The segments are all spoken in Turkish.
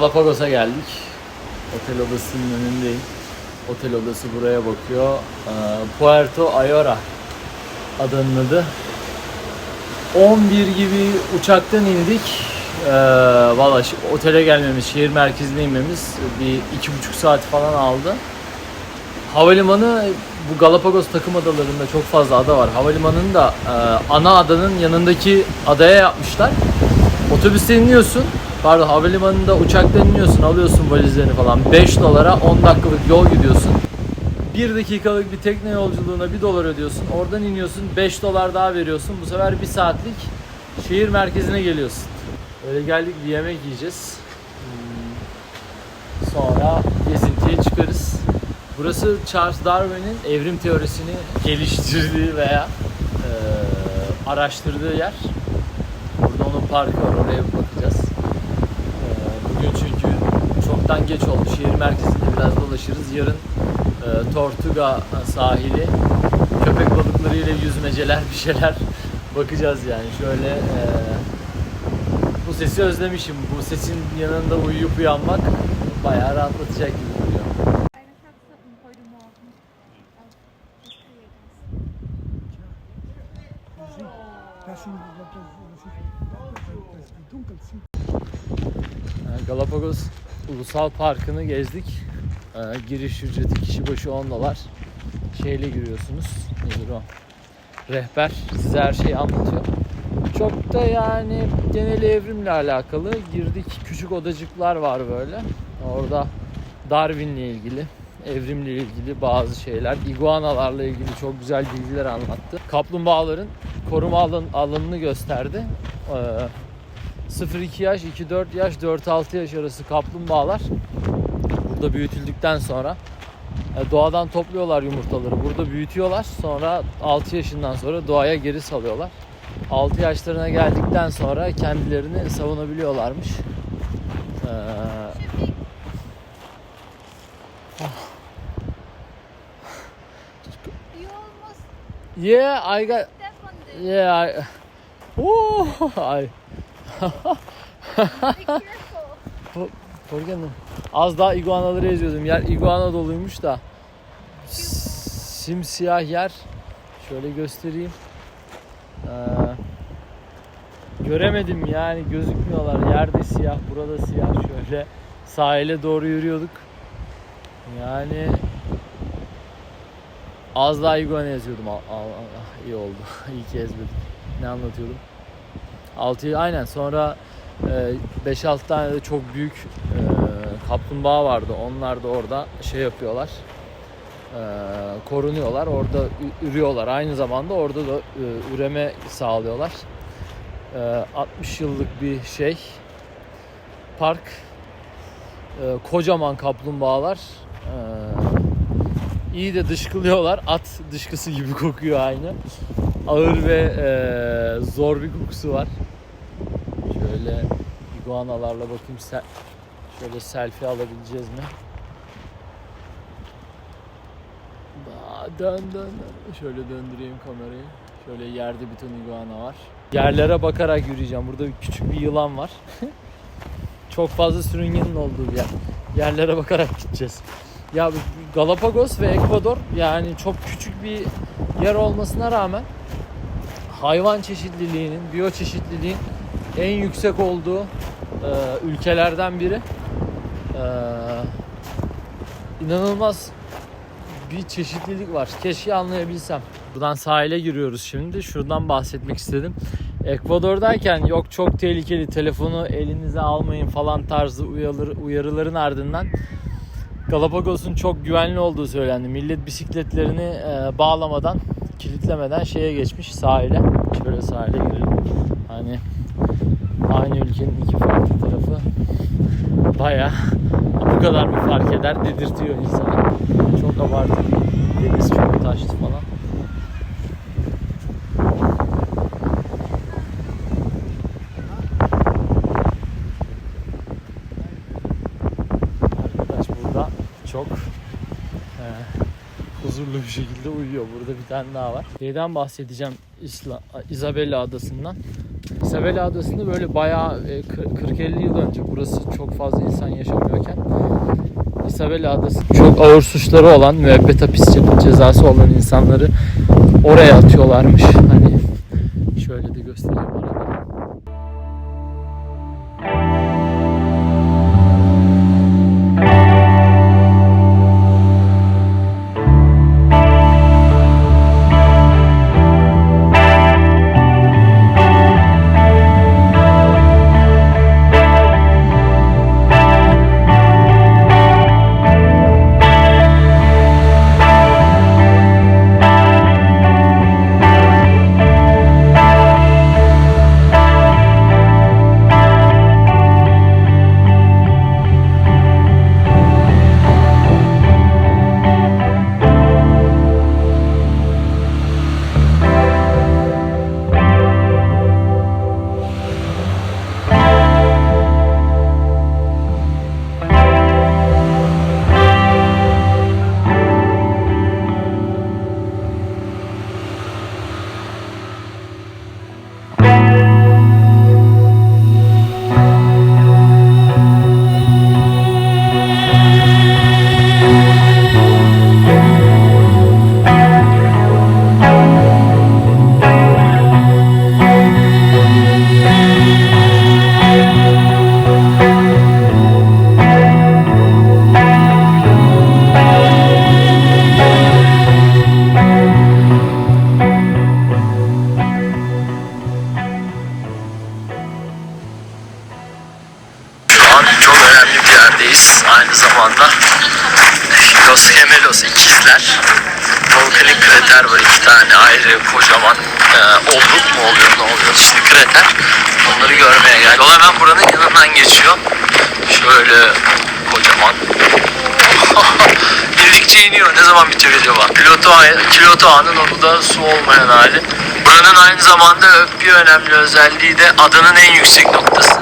Galapagos'a geldik. Otel odasının önündeyim. Otel odası buraya bakıyor. Ee, Puerto Ayora adanın adı. 11 gibi uçaktan indik. Ee, Valla otele gelmemiz, şehir merkezine inmemiz bir iki buçuk saat falan aldı. Havalimanı bu Galapagos takım adalarında çok fazla ada var. Havalimanını da e, ana adanın yanındaki adaya yapmışlar. Otobüste iniyorsun. Pardon havalimanında uçaktan iniyorsun alıyorsun valizlerini falan 5 dolara 10 dakikalık yol gidiyorsun. 1 dakikalık bir tekne yolculuğuna 1 dolar ödüyorsun. Oradan iniyorsun 5 dolar daha veriyorsun. Bu sefer 1 saatlik şehir merkezine geliyorsun. Öyle geldik bir yemek yiyeceğiz. Hmm, Sonra gezintiye çıkarız. Burası Charles Darwin'in evrim teorisini geliştirdiği veya e, araştırdığı yer. Burada onun parkı var. Oraya bakacağız. Bugün çünkü çoktan geç oldu. Şehir merkezinde biraz dolaşırız. Yarın e, Tortuga sahili köpek balıklarıyla yüzmeceler bir şeyler bakacağız yani. Şöyle e, bu sesi özlemişim. Bu sesin yanında uyuyup uyanmak bayağı rahatlatacak gibi Galapagos Ulusal Parkı'nı gezdik. Ee, giriş ücreti kişi başı 10 dolar. Şeyle giriyorsunuz. Nedir o? Rehber size her şeyi anlatıyor. Çok da yani genel evrimle alakalı girdik. Küçük odacıklar var böyle. Orada Darwin'le ilgili, evrimle ilgili bazı şeyler, iguanalarla ilgili çok güzel bilgiler anlattı. Kaplumbağaların koruma alan, alanını gösterdi. Ee, 0-2 yaş, 2-4 yaş, 4-6 yaş arası kaplumbağalar burada büyütüldükten sonra e, doğadan topluyorlar yumurtaları. Burada büyütüyorlar. Sonra 6 yaşından sonra doğaya geri salıyorlar. 6 yaşlarına geldikten sonra kendilerini savunabiliyorlarmış. Ee, yeah, I got yeah, I Woo, I Be careful. Korkanım. Az daha iguanaları eziyordum. Yer iguana doluymuş da. Simsiyah yer. Şöyle göstereyim. Ee, göremedim yani gözükmüyorlar. Yerde siyah, burada siyah. Şöyle sahile doğru yürüyorduk. Yani az daha iguana eziyordum. Al, al, al, iyi oldu. İyi ki ezmedim. Ne anlatıyordum? 6 aynen sonra e, 5-6 tane de çok büyük e, kaplumbağa vardı. Onlar da orada şey yapıyorlar. e, korunuyorlar. Orada ürüyorlar. Aynı zamanda orada da e, üreme sağlıyorlar. E, 60 yıllık bir şey. Park. E, kocaman kaplumbağalar. E, iyi de dışkılıyorlar. At dışkısı gibi kokuyor aynı. Ağır ve e, zor bir kokusu var. Şöyle iguanalarla bakayım se- şöyle selfie alabileceğiz mi? Aa, Dön dön dön. Şöyle döndüreyim kamerayı. Şöyle yerde bir ton iguana var. Yerlere bakarak yürüyeceğim. Burada bir küçük bir yılan var. Çok fazla sürüngenin olduğu bir yer. Yerlere bakarak gideceğiz. Ya Galapagos ve Ekvador yani çok küçük bir yer olmasına rağmen hayvan çeşitliliğinin, biyoçeşitliliğin en yüksek olduğu e, ülkelerden biri. E, inanılmaz bir çeşitlilik var. Keşke anlayabilsem. Buradan sahile giriyoruz şimdi. Şuradan bahsetmek istedim. Ekvador'dayken yok çok tehlikeli telefonu elinize almayın falan tarzı uyarıları, uyarıların ardından Galapagos'un çok güvenli olduğu söylendi. Millet bisikletlerini e, bağlamadan, kilitlemeden şeye geçmiş sahile. Şöyle sahile girelim. Hani aynı ülkenin iki farklı tarafı baya bu kadar mı fark eder dedirtiyor insana. Çok abartı. Deniz çok taştı falan. Arkadaş burada çok huzurlu bir şekilde uyuyor. Burada bir tane daha var. Şeyden bahsedeceğim İsla, Isabella adasından. Isabela Adası'nda böyle bayağı e, kır- 40-50 yıl önce burası çok fazla insan yaşamıyorken Isabela Adası çok ağır suçları olan müebbet hapis ce- cezası olan insanları oraya atıyorlarmış. Hani şöyle de göstereyim İkizler. Volkanik krater var iki tane ayrı kocaman. Ee, olluk mu oluyor ne oluyor işte krater. Onları görmeye geldik. Yol hemen buranın yanından geçiyor. Şöyle kocaman. İndikçe iniyor. Ne zaman bitecek acaba? Piloto, ağı- Kiloto Ağa'nın onu da su olmayan hali. Buranın aynı zamanda bir önemli özelliği de adanın en yüksek noktası.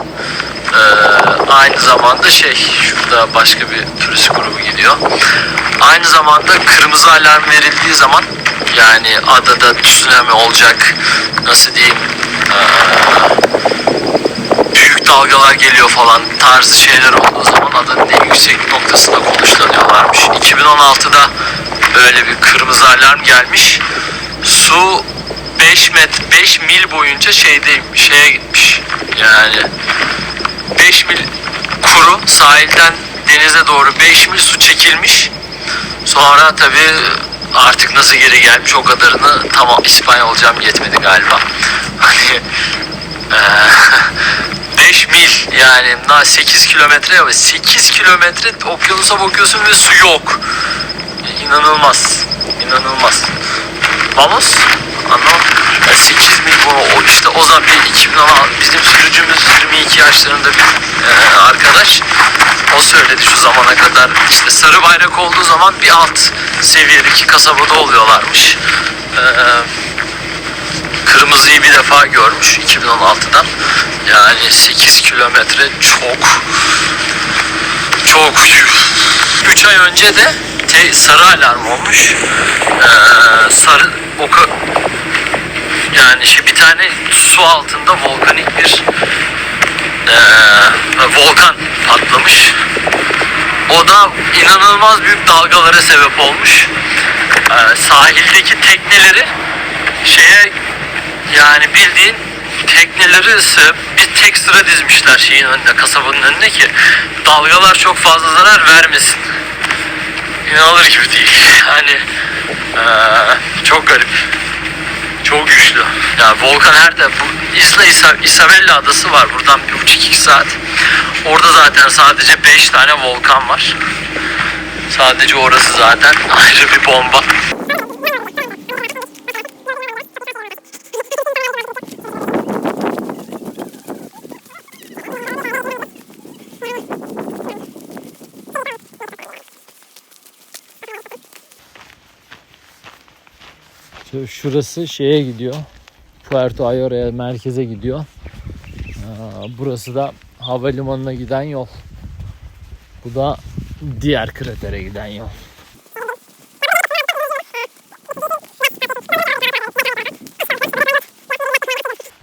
Ee, aynı zamanda şey şurada başka bir turist grubu gidiyor. Aynı zamanda kırmızı alarm verildiği zaman yani adada tsunami olacak nasıl diyeyim ee, büyük dalgalar geliyor falan tarzı şeyler olduğu zaman adanın en yüksek noktasında konuşlanıyorlarmış. 2016'da böyle bir kırmızı alarm gelmiş. Su 5 met 5 mil boyunca şeyde şeye gitmiş. Yani 5 mil kuru sahilden denize doğru 5 mil su çekilmiş. Sonra tabi artık nasıl geri gelmiş o kadarını tamam İspanyolcam yetmedi galiba. Hani eee, 5 mil yani daha 8 kilometre ya 8 kilometre okyanusa bakıyorsun ve su yok. İnanılmaz. İnanılmaz. Vamos? Anlamadım. Yani 8 mil bu o işte o zaman bir 2016 bizim sürücümüz 22 yaşlarında bir e, arkadaş o söyledi şu zamana kadar işte sarı bayrak olduğu zaman bir alt seviyedeki kasabada oluyorlarmış. E, kırmızıyı bir defa görmüş 2016'dan. Yani 8 kilometre çok çok 3 ay önce de te- sarı alarm olmuş. Ee, sarı o ka- yani şey bir tane su altında volkanik bir ee, volkan patlamış. O da inanılmaz büyük dalgalara sebep olmuş. Ee, sahildeki tekneleri şeye yani bildiğin tekneleri sığıp bir tek sıra dizmişler şeyin önüne, kasabanın önüne ki dalgalar çok fazla zarar vermesin. İnanılır gibi değil. Hani eee, çok garip. Çok güçlü. Yani volkan her de bu Isla Isa- Isabella adası var buradan bir buçuk iki saat. Orada zaten sadece 5 tane volkan var. Sadece orası zaten ayrı bir bomba. Şu- Şurası şeye gidiyor. Puerto Ayora'ya merkeze gidiyor. Burası da havalimanına giden yol. Bu da diğer kratere giden yol.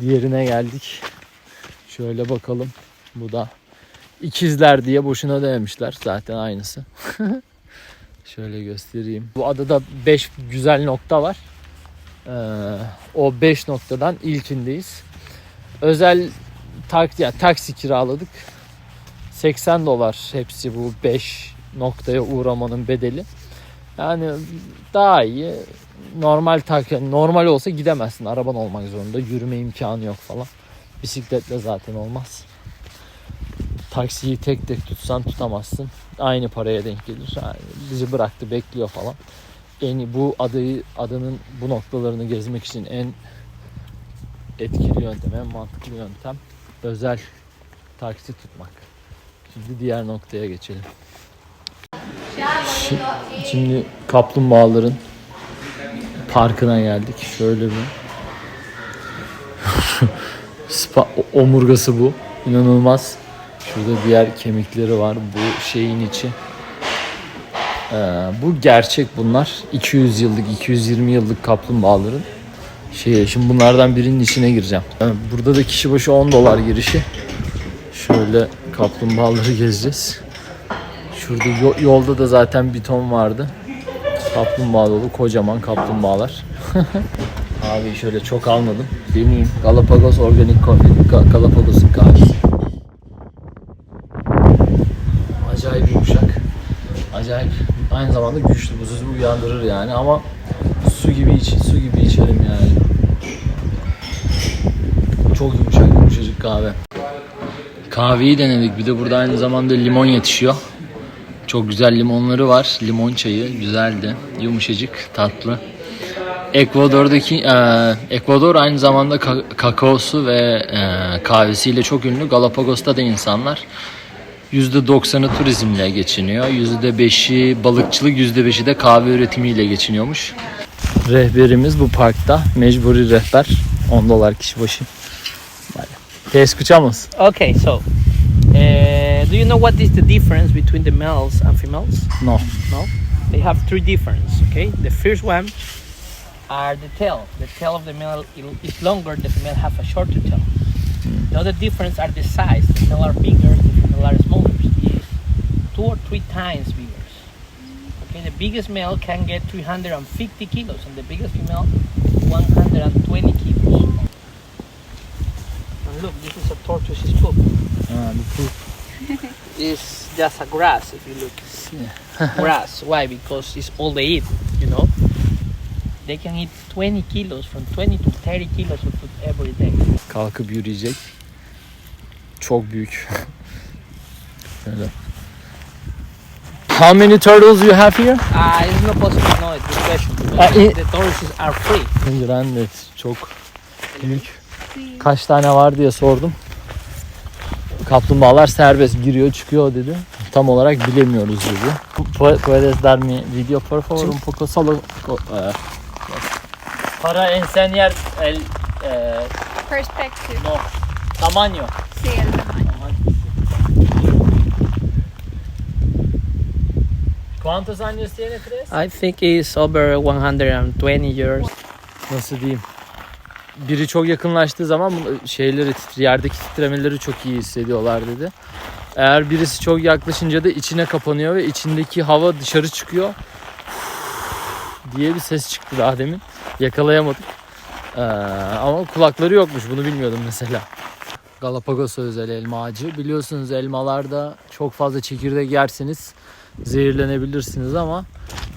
Diğerine geldik. Şöyle bakalım. Bu da ikizler diye boşuna dememişler. Zaten aynısı. Şöyle göstereyim. Bu adada 5 güzel nokta var. Ee, o 5 noktadan ilkindeyiz. Özel taksi, yani taksi kiraladık. 80 dolar hepsi bu 5 noktaya uğramanın bedeli. Yani daha iyi. Normal tak normal olsa gidemezsin. Araban olmak zorunda. Yürüme imkanı yok falan. Bisikletle zaten olmaz. Taksiyi tek tek tutsan tutamazsın. Aynı paraya denk gelir. Yani bizi bıraktı bekliyor falan. En bu adayı adanın bu noktalarını gezmek için en etkili yöntem, en mantıklı yöntem özel taksi tutmak. Şimdi diğer noktaya geçelim. Şi- Şimdi kaplumbağaların parkına geldik. Şöyle bir Spa- omurgası bu. İnanılmaz. Şurada diğer kemikleri var. Bu şeyin içi. Ee, bu gerçek bunlar. 200 yıllık, 220 yıllık kaplumbağaların şey. Şimdi bunlardan birinin içine gireceğim. Ee, Burada da kişi başı 10 dolar girişi. Şöyle kaplumbağaları gezeceğiz. Şurada yo- yolda da zaten bir ton vardı. Kaplumbağa dolu kocaman kaplumbağalar. Abi şöyle çok almadım. Deneyeyim. Galapagos organik. Ga- Galapagos'un kahvesi. Aynı zamanda güçlü. Bu sizi uyandırır yani ama su gibi iç, su gibi içelim yani. Çok yumuşak, yumuşacık kahve. Kahveyi denedik. Bir de burada aynı zamanda limon yetişiyor. Çok güzel limonları var. Limon çayı güzeldi. Yumuşacık, tatlı. Ekvador'daki e, Ekvador aynı zamanda ka- kakaosu ve e, kahvesiyle çok ünlü. Galapagos'ta da insanlar %90'ı turizmle geçiniyor. %5'i balıkçılık, %5'i de kahve üretimiyle geçiniyormuş. Rehberimiz bu parkta. Mecburi rehber. 10 dolar kişi başı. Vale. Te escuchamos. Okay, so uh, do you know what is the difference between the males and females? No. No, they have three difference. Okay, the first one are the tail. The tail of the male is longer. The female have a shorter tail. The other difference are the size. The male are bigger. Are smaller. Is two or three times bigger. Okay, the biggest male can get 350 kilos, and the biggest female 120 kilos. And look, this is a tortoise's poop. Ah, the poop. It's just a grass if you look. grass. Why? Because it's all they eat, you know. They can eat 20 kilos, from 20 to 30 kilos of food every day. kalkıp yürüyecek. Çok büyük. Şöyle. How many turtles you have here? Uh, it's not possible to know it, good question. Because Uh, i- the tortoises are free. Grandet çok büyük. Kaç tane var diye sordum. Kaplumbağalar serbest giriyor çıkıyor dedi. Tam olarak bilemiyoruz dedi. Pu- Puedes darme video por favor un poco solo. eh, Para enseñar el eh, Perspective. no tamaño. Sí, el tamaño. ¿Cuántos años tiene tres? I think it's over 120 years. nasıl diyeyim biri çok yakınlaştığı zaman şeyleri titri yerdeki titremeleri çok iyi hissediyorlar dedi. Eğer birisi çok yaklaşınca da içine kapanıyor ve içindeki hava dışarı çıkıyor diye bir ses çıktı daha demin. Yakalayamadık. Ee, ama kulakları yokmuş bunu bilmiyordum mesela. Galapagos özel elma ağacı. Biliyorsunuz elmalarda çok fazla çekirdek yerseniz zehirlenebilirsiniz ama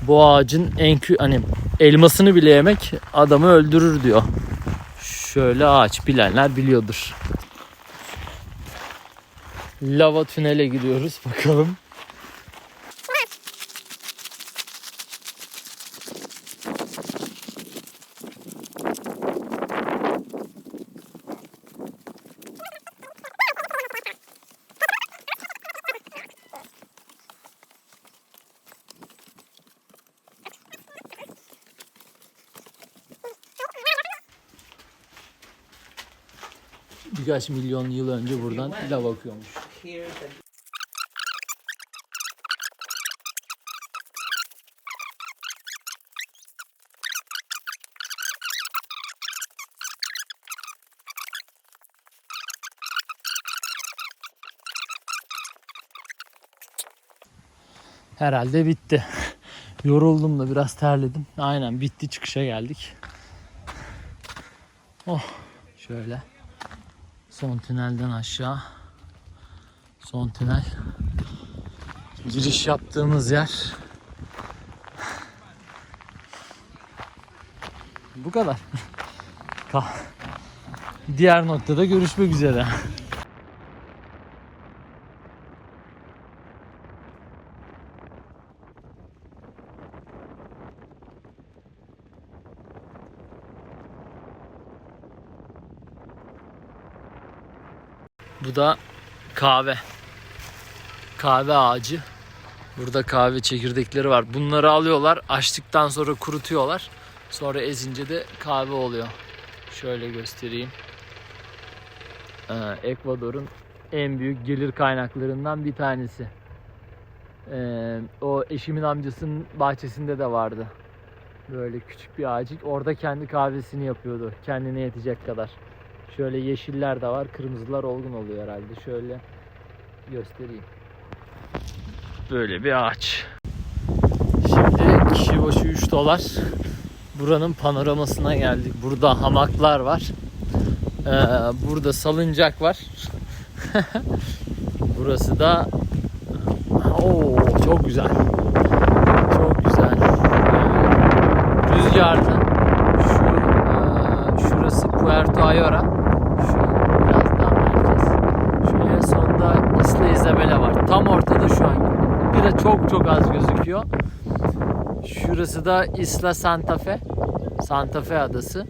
bu ağacın en kü hani elmasını bile yemek adamı öldürür diyor. Şöyle ağaç bilenler biliyordur. Lava tünele gidiyoruz bakalım. birkaç milyon yıl önce buradan lav akıyormuş. Herhalde bitti. Yoruldum da biraz terledim. Aynen bitti çıkışa geldik. Oh şöyle. Son tünelden aşağı. Son tünel. Giriş yaptığımız yer. Bu kadar. Ka- Diğer noktada görüşmek üzere. Bu da kahve. Kahve ağacı. Burada kahve çekirdekleri var. Bunları alıyorlar, açtıktan sonra kurutuyorlar. Sonra ezince de kahve oluyor. Şöyle göstereyim. Ee, Ekvador'un en büyük gelir kaynaklarından bir tanesi. Ee, o eşimin amcasının bahçesinde de vardı. Böyle küçük bir ağacık. Orada kendi kahvesini yapıyordu. Kendine yetecek kadar. Şöyle yeşiller de var. Kırmızılar olgun oluyor herhalde. Şöyle göstereyim. Böyle bir ağaç. Şimdi kişi başı 3 dolar. Buranın panoramasına geldik. Burada hamaklar var. Ee, burada salıncak var. Burası da Oo, çok güzel. Çok güzel. Ee, Rüzgarlı. Şu e, şurası Puerto Ayora. Şu biraz daha merkez. Şöyle Isla Isabela var. Tam ortada şu an. Bira çok çok az gözüküyor. Şurası da Isla Santa Fe. Santa Fe adası.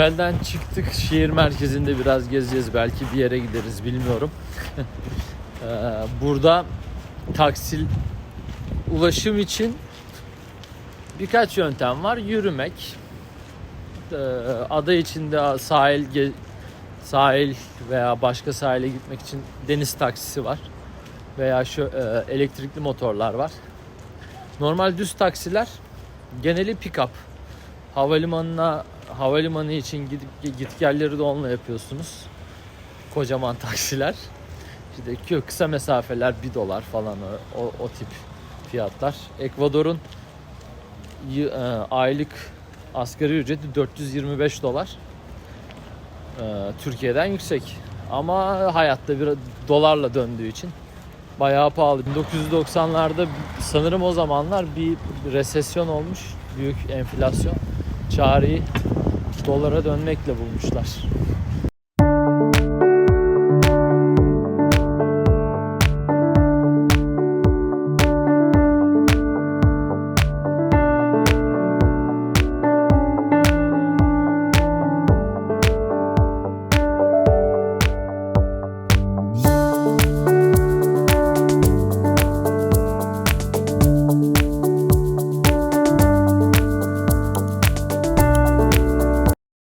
Otelden çıktık. Şehir merkezinde biraz gezeceğiz. Belki bir yere gideriz bilmiyorum. Ee, Burada taksil ulaşım için birkaç yöntem var. Yürümek. Ee, Ada içinde sahil sahil veya başka sahile gitmek için deniz taksisi var. Veya şu e, elektrikli motorlar var. Normal düz taksiler geneli pick-up havalimanına havalimanı için gidip gitgelleri de onunla yapıyorsunuz. Kocaman taksiler. İşte kısa mesafeler 1 dolar falan o, o, o tip fiyatlar. Ekvador'un e, aylık asgari ücreti 425 dolar. E, Türkiye'den yüksek. Ama hayatta bir dolarla döndüğü için bayağı pahalı. 1990'larda sanırım o zamanlar bir resesyon olmuş. Büyük enflasyon. Çareyi dolara dönmekle bulmuşlar.